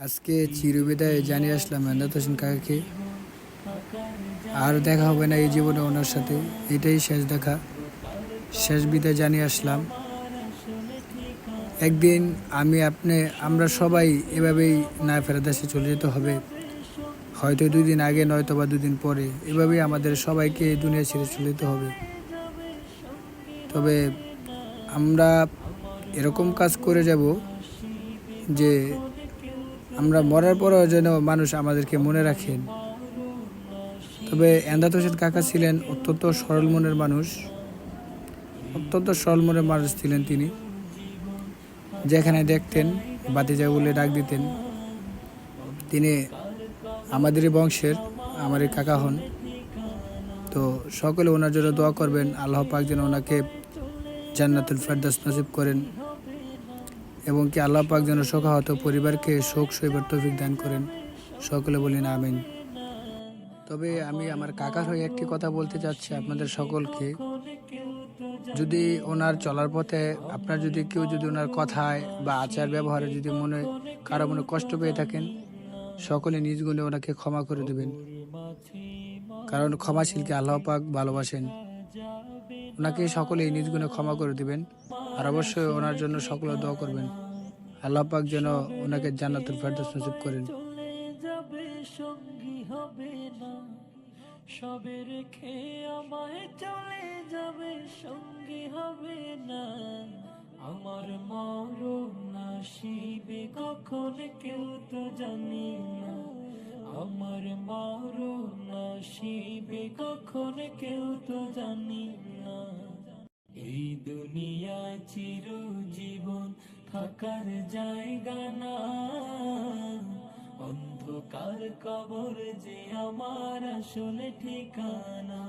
আজকে চিরবিদায় জানিয়ে আসলাম মেন্দাত হোসেন কাকাকে আর দেখা হবে না এই জীবনে ওনার সাথে, এটাই শেষ দেখা। শেষ বিদায় জানিয়ে আসলাম। একদিন আমি আপনি, আমরা সবাই এভাবেই না ফেরত দেশে চলে যেতে হবে। হয়তো দুদিন আগে, নয়তো বা দুদিন পরে, এভাবেই আমাদের সবাইকে দুনিয়া ছেড়ে চলে যেতে হবে। তবে আমরা এরকম কাজ করে যাব যে আমরা মরার পরেও যেন মানুষ আমাদেরকে মনে রাখেন। তবে এন্দাত হোসেন কাকা ছিলেন অত্যন্ত সরল মনের মানুষ। অত্যন্ত সরল মনের মানুষ ছিলেন তিনি। যেখানে দেখতেন, বাতিজা বলে ডাক দিতেন, তিনি আমাদেরই বংশের, আমারই কাকা হন। তো সকলে ওনার জন্য দোয়া করবেন। আল্লাহ পাক যেন ওনাকে জান্নাতুল ফেরদাস নসিব করেন। এবং কি আল্লাহ পাক যেন শোকাহত পরিবারকে শোক সইবার তৌফিক দান করেন। সকলে বলেন আমিন। তবে আমি আমার কাকার হয়ে একটি কথা বলতে চাচ্ছি আপনাদের সকলকে। যদি ওনার চলার পথে আপনার যদি কেউ যদি ওনার কথায় বা আচার ব্যবহারে যদি মনে, কারও মনে কষ্ট পেয়ে থাকেন, সকলে নিজ গুণে ওনাকে ক্ষমা করে দেবেন। কারণ ক্ষমাশীলকে আল্লাহ পাক ভালোবাসেন। ওনাকে সকলে নিজ গুণে ক্ষমা করে দিবেন। আর অবশ্যই ওনার জন্য সকলে দোয়া করবেন। আল্লাহ পাক যেন ওনাকে জান্নাতুল ফেরদৌস নসিব করেন। সবে রেখে আমায় চলে যাবে সঙ্গী হবে না আমার মরণ আসিবে কখন কেউ তো জানি না। আমার মরণ আসিবে কখন কেউ তো জানি না। এই দুনিয়ায় চিরজীবন থাকার জায়গা না। অন্ধকার কবর যে আমার আসলে ঠিকানা।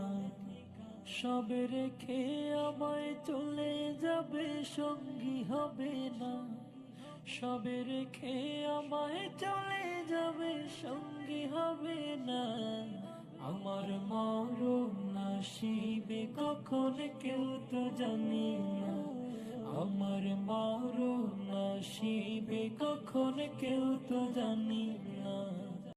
সবে রেখে আমায় চলে যাবে, সঙ্গী হবে না। সবে রেখে আমায় চলে যাবে, সঙ্গী হবে না। আমার মরণ আসিবে কখন কেউ তো জানি না আমার মারো না শিবে কখন কেউ তো জানি না